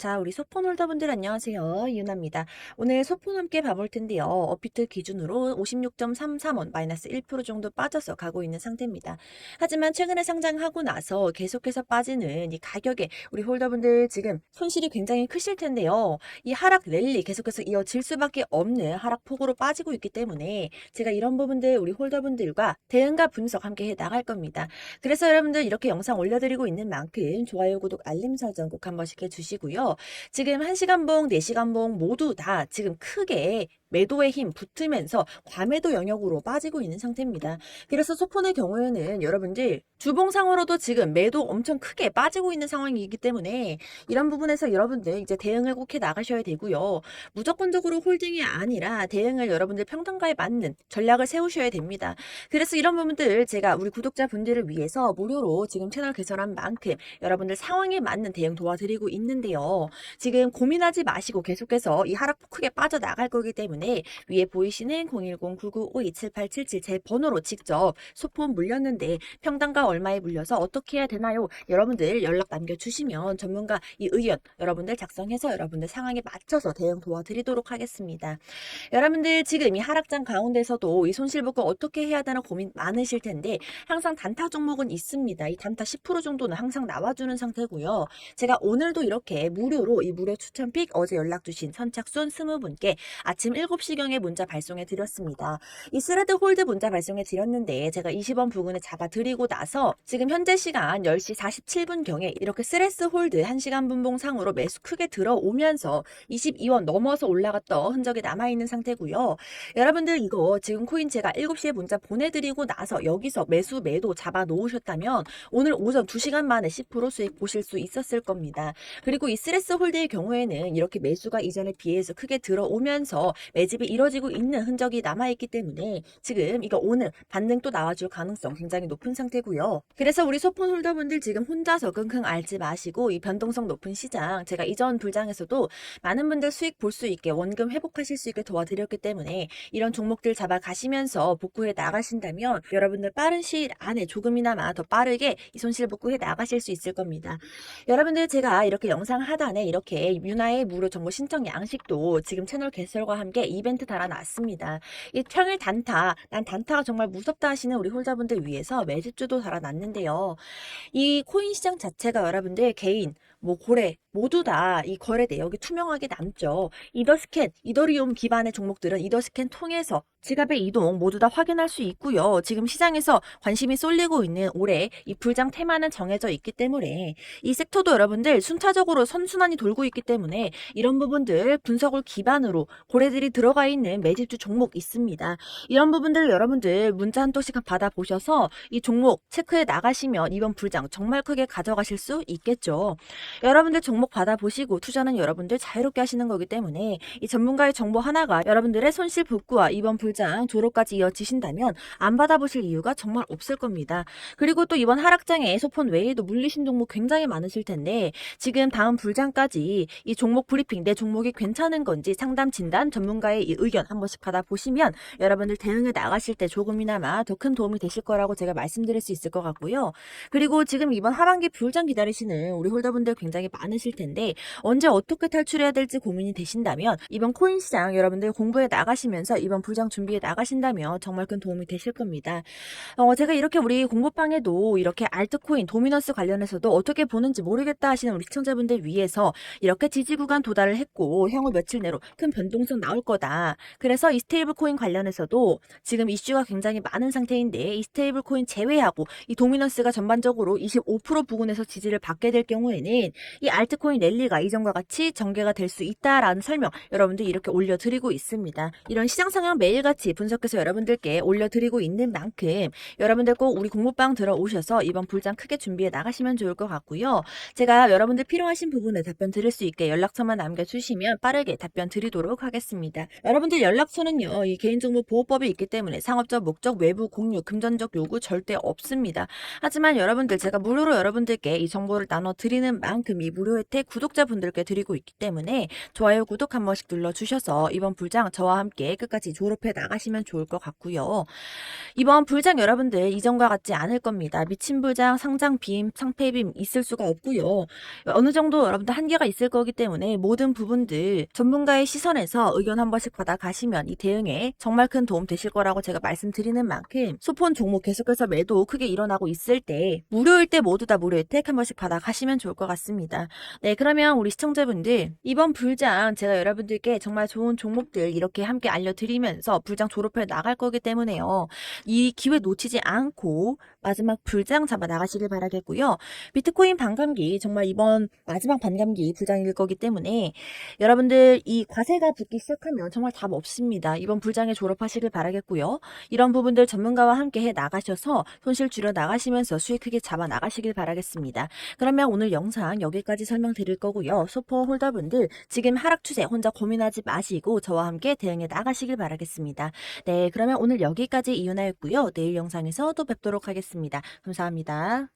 자, 우리 소폰 홀더분들 안녕하세요. 유나입니다. 오늘 소폰 함께 봐볼 텐데요. 업비트 기준으로 56.33원 마이너스 1% 정도 빠져서 가고 있는 상태입니다. 하지만 최근에 상장하고 나서 계속해서 빠지는 이 가격에 우리 홀더분들 지금 손실이 굉장히 크실 텐데요. 이 하락 랠리 계속해서 이어질 수밖에 없는 하락폭으로 빠지고 있기 때문에 제가 이런 부분들 우리 홀더분들과 대응과 분석 함께 해 나갈 겁니다. 그래서 여러분들 이렇게 영상 올려드리고 있는 만큼 좋아요, 구독, 알림 설정 꼭 한 번씩 해주시고요. 지금 1시간봉, 4시간봉 모두 다 지금 크게 매도의 힘 붙으면서 과매도 영역으로 빠지고 있는 상태입니다. 그래서 소폰의 경우에는 여러분들 주봉상으로도 지금 매도 엄청 크게 빠지고 있는 상황이기 때문에 이런 부분에서 여러분들 이제 대응을 꼭 해 나가셔야 되고요. 무조건적으로 홀딩이 아니라 대응을 여러분들 평단가에 맞는 전략을 세우셔야 됩니다. 그래서 이런 부분들 제가 우리 구독자분들을 위해서 무료로 지금 채널 개설한 만큼 여러분들 상황에 맞는 대응 도와드리고 있는데요. 지금 고민하지 마시고 계속해서 이 하락폭 크게 빠져나갈 거기 때문에 위에 보이시는 010-9952-7877제 번호로 직접 소폰 물렸는데 평단가 얼마에 물려서 어떻게 해야 되나요? 여러분들 연락 남겨주시면 전문가 이 의견 여러분들 작성해서 여러분들 상황에 맞춰서 대응 도와드리도록 하겠습니다. 여러분들 지금 이 하락장 가운데서도 이 손실복구 어떻게 해야 되나 고민 많으실 텐데 항상 단타 종목은 있습니다. 이 단타 10% 정도는 항상 나와주는 상태고요. 제가 오늘도 이렇게 무료로 이 무료 추천픽 어제 연락 주신 선착순 20분께 아침 7 시경에 문자 발송해 드렸습니다. 이 스레드 홀드 문자 발송해 드렸는데 제가 20원 부근에 잡아 드리고 나서 지금 현재 시간 10시 47분경에 이렇게 스레스 홀드 1시간 분봉 상으로 매수 크게 들어오면서 22원 넘어서 올라갔던 흔적이 남아있는 상태고요. 여러분들 이거 지금 코인 제가 7시에 문자 보내드리고 나서 여기서 매수 매도 잡아 놓으셨다면 오늘 오전 2시간 만에 10% 수익 보실 수 있었을 겁니다. 그리고 이 스레스 홀드의 경우에는 이렇게 매수가 이전에 비해서 크게 들어오면서 매집이 이뤄지고 있는 흔적이 남아있기 때문에 지금 이거 오늘 반등 또 나와줄 가능성 굉장히 높은 상태고요. 그래서 우리 소폰 홀더분들 지금 혼자서 끙끙 앓지 마시고 이 변동성 높은 시장 제가 이전 불장에서도 많은 분들 수익 볼 수 있게 원금 회복하실 수 있게 도와드렸기 때문에 이런 종목들 잡아 가시면서 복구해 나가신다면 여러분들 빠른 시일 안에 조금이나마 더 빠르게 이 손실 복구해 나가실 수 있을 겁니다. 여러분들 제가 이렇게 영상 하단에 이렇게 유나의 무료 정보 신청 양식도 지금 채널 개설과 함께 이벤트 달아놨습니다. 이 평일 단타, 난 단타가 정말 무섭다 하시는 우리 홀더분들 위해서 매집주도 달아놨는데요. 이 코인 시장 자체가 여러분들 개인, 뭐 고래 모두 다 이 거래 내역이 투명하게 남죠. 이더스캔, 이더리움 기반의 종목들은 이더스캔 통해서 지갑의 이동 모두 다 확인할 수 있고요. 지금 시장에서 관심이 쏠리고 있는 올해 이 불장 테마는 정해져 있기 때문에 이 섹터도 여러분들 순차적으로 선순환이 돌고 있기 때문에 이런 부분들 분석을 기반으로 고래들이 들어가 있는 매집주 종목 있습니다. 이런 부분들 여러분들 문자 한 통씩 받아보셔서 이 종목 체크해 나가시면 이번 불장 정말 크게 가져가실 수 있겠죠. 여러분들 종목 받아보시고 투자는 여러분들 자유롭게 하시는 거기 때문에 이 전문가의 정보 하나가 여러분들의 손실 복구와 이번 불장 조로까지 이어지신다면 안 받아보실 이유가 정말 없을 겁니다. 그리고 또 이번 하락장에 소폰 외에도 물리신 종목 굉장히 많으실 텐데 지금 다음 불장까지 이 종목 브리핑 내 종목이 괜찮은 건지 상담 진단 전문가의 이 의견 한 번씩 받아보시면 여러분들 대응에 나가실 때 조금이나마 더 큰 도움이 되실 거라고 제가 말씀드릴 수 있을 것 같고요. 그리고 지금 이번 하반기 불장 기다리시는 우리 홀더분들 굉장히 많으실 텐데 언제 어떻게 탈출해야 될지 고민이 되신다면 이번 코인 시장 여러분들 공부해 나가시면서 이번 불장 준비해 나가신다면 정말 큰 도움이 되실 겁니다. 어, 제가 이렇게 우리 공부방에도 이렇게 알트코인 도미너스 관련해서도 어떻게 보는지 모르겠다 하시는 우리 시청자분들 위해서 이렇게 지지 구간 도달을 했고 향후 며칠 내로 큰 변동성 나올 거다. 그래서 이 스테이블 코인 관련해서도 지금 이슈가 굉장히 많은 상태인데 이 스테이블 코인 제외하고 이 도미너스가 전반적으로 25% 부근에서 지지를 받게 될 경우에는 이 알트 코인 랠리가 이전과 같이 전개가 될 수 있다라는 설명 여러분들 이렇게 올려드리고 있습니다. 이런 시장 상황 매일같이 분석해서 여러분들께 올려드리고 있는 만큼 여러분들 꼭 우리 공부방 들어오셔서 이번 불장 크게 준비해 나가시면 좋을 것 같고요. 제가 여러분들 필요하신 부분에 답변 드릴 수 있게 연락처만 남겨주시면 빠르게 답변 드리도록 하겠습니다. 여러분들 연락처는요. 이 개인정보 보호법이 있기 때문에 상업적 목적 외부 공유 금전적 요구 절대 없습니다. 하지만 여러분들 제가 무료로 여러분들께 이 정보를 나눠 드리는 만큼 이 무료 혜택 구독자분들께 드리고 있기 때문에 좋아요, 구독 한 번씩 눌러주셔서 이번 불장 저와 함께 끝까지 졸업해 나가시면 좋을 것 같고요. 이번 불장 여러분들 이전과 같지 않을 겁니다. 미친 불장, 상장 빔, 상패 빔 있을 수가 없고요. 어느 정도 여러분들 한계가 있을 거기 때문에 모든 부분들 전문가의 시선에서 의견 한 번씩 받아 가시면 이 대응에 정말 큰 도움 되실 거라고 제가 말씀드리는 만큼 소폰 종목 계속해서 매도 크게 일어나고 있을 때 무료일 때 모두 다 무료 혜택 한 번씩 받아 가시면 좋을 것 같습니다. 네, 그러면 우리 시청자분들 이번 불장 제가 여러분들께 정말 좋은 종목들 이렇게 함께 알려드리면서 불장 졸업해 나갈 거기 때문에요. 이 기회 놓치지 않고 마지막 불장 잡아 나가시길 바라겠고요. 비트코인 반감기 정말 이번 마지막 반감기 불장일 거기 때문에 여러분들 이 과세가 붙기 시작하면 정말 답 없습니다. 이번 불장에 졸업하시길 바라겠고요. 이런 부분들 전문가와 함께 해 나가셔서 손실 줄여 나가시면서 수익 크게 잡아 나가시길 바라겠습니다. 그러면 오늘 영상 여기까지 설명드릴 거고요. 소포 홀더분들 지금 하락 추세 혼자 고민하지 마시고 저와 함께 대응해 나가시길 바라겠습니다. 네, 그러면 오늘 여기까지 이윤아였고요. 내일 영상에서 또 뵙도록 하겠습니다. 감사합니다.